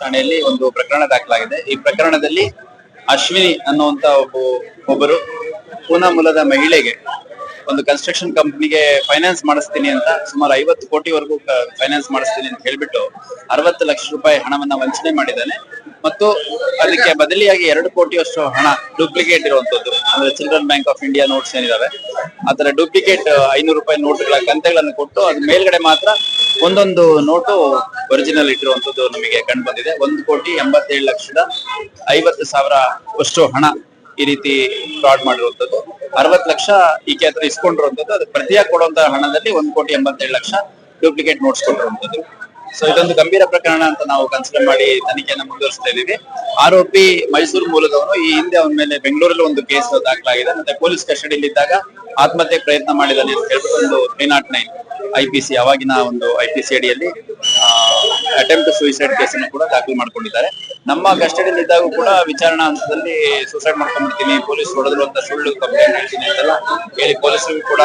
ಠಾಣೆಯಲ್ಲಿ ಒಂದು ಪ್ರಕರಣ ದಾಖಲಾಗಿದೆ. ಈ ಪ್ರಕರಣದಲ್ಲಿ ಅಶ್ವಿನಿ ಅನ್ನುವಂತ ಒಬ್ಬ ಒಬ್ಬರು ಪೂನಾ ಮೂಲದ ಮಹಿಳೆಗೆ ಒಂದು ಕನ್ಸ್ಟ್ರಕ್ಷನ್ ಕಂಪ್ನಿಗೆ ಫೈನಾನ್ಸ್ ಮಾಡಿಸ್ತೀನಿ ಅಂತ ಸುಮಾರು ಐವತ್ತು ಕೋಟಿವರೆಗೂ ಫೈನಾನ್ಸ್ ಮಾಡಿಸ್ತೀನಿ ಅಂತ ಹೇಳ್ಬಿಟ್ಟು ಅರವತ್ತು ಲಕ್ಷ ರೂಪಾಯಿ ಹಣವನ್ನ ವಂಚನೆ ಮಾಡಿದ್ದಾನೆ. ಮತ್ತು ಅದಕ್ಕೆ ಬದಲಿಯಾಗಿ ಎರಡು ಕೋಟಿಯಷ್ಟು ಹಣ ಡೂಪ್ಲಿಕೇಟ್ ಇರುವಂತದ್ದು. ಅಂದ್ರೆ children bank of India notes ಏನಿದಾವೆ. ಆತರ ಡೂಪ್ಲಿಕೇಟ್ ಐನೂರು ರೂಪಾಯಿ ನೋಟ್ಗಳ ಕಂತೆಗಳನ್ನು ಕೊಟ್ಟು ಅದ್ರ ಮೇಲ್ಗಡೆ ಮಾತ್ರ ಒಂದೊಂದು ನೋಟು ಒರಿಜಿನಲ್ ಇಟ್ಟಿರುವಂತದ್ದು ನಮಗೆ ಕಂಡು ಬಂದಿದೆ. ಒಂದು ಕೋಟಿ ಎಂಬತ್ತೇಳು ಲಕ್ಷದ ಐವತ್ತು ಸಾವಿರ ಅಷ್ಟು ಹಣ ಈ ರೀತಿ ಫ್ರಾಡ್ ಮಾಡಿರುವಂತದ್ದು ಅರವತ್ತು ಲಕ್ಷ ಈಕೆ ಹತ್ರ ಇಸ್ಕೊಂಡಿರುವಂತದ್ದು ಅದು ಪ್ರತಿಯಾಗಿ ಕೊಡುವಂತಹ ಹಣದಲ್ಲಿ ಒಂದು ಕೋಟಿ ಎಂಬತ್ತೇಳು ಲಕ್ಷ ಡೂಪ್ಲಿಕೇಟ್ ನೋಟ್ಸ್ ಕೊಟ್ಟಿರುವಂತದ್ದು ಸೊ ಇದೊಂದು ಗಂಭೀರ ಪ್ರಕರಣ ಅಂತ ನಾವು ಕನ್ಸಿಡರ್ ಮಾಡಿ ತನಿಖೆಯನ್ನು ಮುಂದುವರಿಸ್ತಾ ಇದ್ದೀವಿ. ಆರೋಪಿ ಮೈಸೂರು ಮೂಲದವನು ಈ ಹಿಂದೆ ಅವನ ಮೇಲೆ ಬೆಂಗಳೂರಲ್ಲಿ ಒಂದು ಕೇಸ್ ದಾಖಲಾಗಿದೆ. ಮತ್ತೆ ಪೊಲೀಸ್ ಕಸ್ಟಡಿಯಲ್ಲಿ ಇದ್ದಾಗ ಆತ್ಮಹತ್ಯೆ ಪ್ರಯತ್ನ ಮಾಡಿದ್ದಾನೆ ಅಂತ ಹೇಳ್ಬಿಟ್ಟು ಒಂದು three nought nine I P C ಅವಾಗಿನ ಒಂದು ಐ ಪಿ ಸಿ ಅಡಿಯಲ್ಲಿ ಅಟೆಂಪ್ಟ್ ಸೂಸೈಡ್ ಕೇಸನ್ನು ಕೂಡ ದಾಖಲು ಮಾಡ್ಕೊಂಡಿದ್ದಾರೆ. ನಮ್ಮ ಕಸ್ಟಡಿಯಲ್ಲಿ ಇದ್ದಾಗ ಕೂಡ ವಿಚಾರಣಾ ಹಂತದಲ್ಲಿ ಸೂಸೈಡ್ ಮಾಡ್ಕೊಂಡ್ಬಿಡ್ತೀನಿ. ಪೊಲೀಸ್ ಹೊಡೆದ್ರು ಅಂತ ಸುಳ್ಳು, ಕಂಪ್ಲೇಂಟ್ ಹೇಳ್ತೀನಿ ಅಂತೆಲ್ಲ ಹೇಳಿ ಪೊಲೀಸರು ಕೂಡ